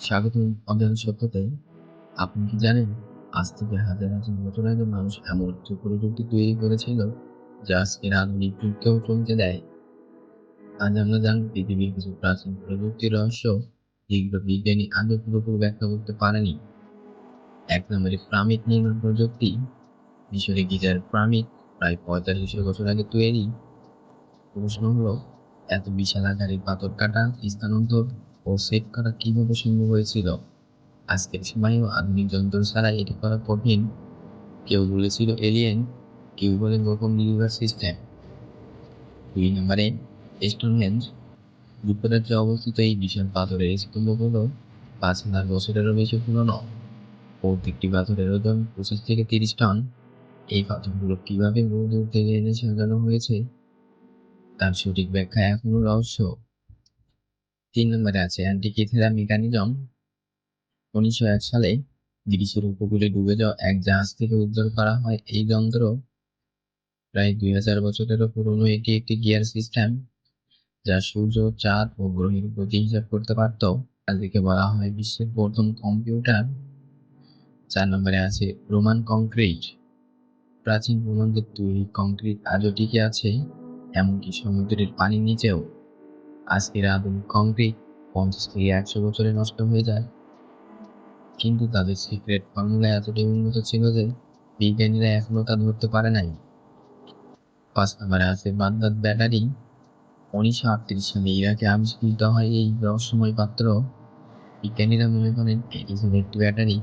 স্বাগতম অজানা সত্যতে। আপনি কি জানেন, আজ থেকে হাজার হাজার বছর আগে মানুষ এমন একটি প্রযুক্তি তৈরি করেছিল, যা আজকের আধুনিক যুগকেও চমকে দেয়? আজ আমরা জানব পৃথিবীর কিছু প্রাচীন প্রযুক্তির রহস্য, যেগুলো বিজ্ঞানী আগে পুরোপুরি ব্যাখ্যা করতে পারেনি। এক নম্বরে প্রামিড নির্মাণ প্রযুক্তি, মিশরে গিজার প্রামিড প্রায় পঁয়তাল্লিশশো বছর আগে তৈরি। প্রশ্ন হলো, এত বিশাল আকারের পাথর কাটা স্থানান্তর ও সেট করা কীভাবে সম্ভব হয়েছিল? আজকের সময়েও আধুনিক যন্ত্র ছাড়া এটি করা কঠিন। কেউ বলেছিল এলিয়েন, কেউ বলে গোপন ইউনিভার্স সিস্টেম দুই নম্বরে, স্টোনহেঞ্জ, যুক্তরাজ্যে অবস্থিত এই বিশাল পাথরের স্তম্ভগুলো পাঁচ হাজার বছরেরও বেশি পুরনো। প্রত্যেকটি পাথরের ওজন পঁচিশ থেকে তিরিশ টন। এই পাথরগুলো কীভাবে বহু দূর থেকে এনে সাজানো হয়েছে? তার সঠিক ব্যাখ্যা এখনও রহস্য। তিন নম্বরে আছে অ্যান্টিকিথেরা মেকানিজম? উনিশশো এক সালে গ্রিসের উপকূলে ডুবে যাওয়া এক জাহাজ থেকে উদ্ধার করা হয় এই যন্ত্র। প্রায় দুই হাজার বছরেরও পুরনো এটি একটি গিয়ার সিস্টেম, যা সূর্য, চাঁদ ও গ্রহের গতি হিসাব করতে পারত। তাদেরকে বলা হয় বিশ্বের প্রথম কম্পিউটার। চার নম্বরে আছে রোমান কংক্রিট। প্রাচীন রোমানদের তৈরি কংক্রিট আজও টিকে আছে, এমনকি সমুদ্রের পানির নিচেও। আজকের আধুনিক কংক্রিট পঞ্চাশ থেকে একশো বছরে নষ্ট হয়ে যায়। কিন্তু তাদের সিক্রেট ফর্মুলা এতটাই উন্নত ছিল যে বিজ্ঞানীরা এখনও তা ধরতে পারে নাই। পাঁচ নম্বরে আছে বাগদাদ ব্যাটারি। উনিশশো আটত্রিশ সালে ইরাকে আবিষ্কৃত হয় এই রহস্যময় পাত্র। বিজ্ঞানীরা মনে করেন এটি ছিল একটি ব্যাটারি।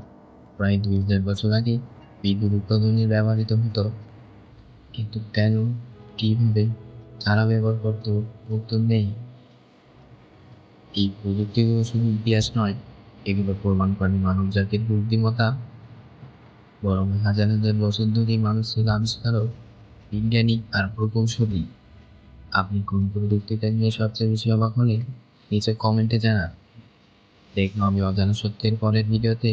প্রায় দুই হাজার বছর আগে বিদ্যুৎ উৎপাদনে ব্যবহৃত হতো। কিন্তু কেন, কীভাবে, তারা ব্যবহার করতো, উত্তর নেই। এই প্রযুক্তিগুলো শুধু ইতিহাস নয়, এগুলো প্রমাণ করে মানব জাতির বুদ্ধিমত্তা। বরং হাজার হাজার বছর ধরে মানুষের ছিল আবিষ্কারক, বিজ্ঞানী আর প্রকৌশলী। আপনি কোন প্রযুক্তিটা নিয়ে সবচেয়ে বেশি অবাক হলেন? নিচে কমেন্টে জানান। দেখলাম আমি অজানা সত্যের পরের ভিডিওতে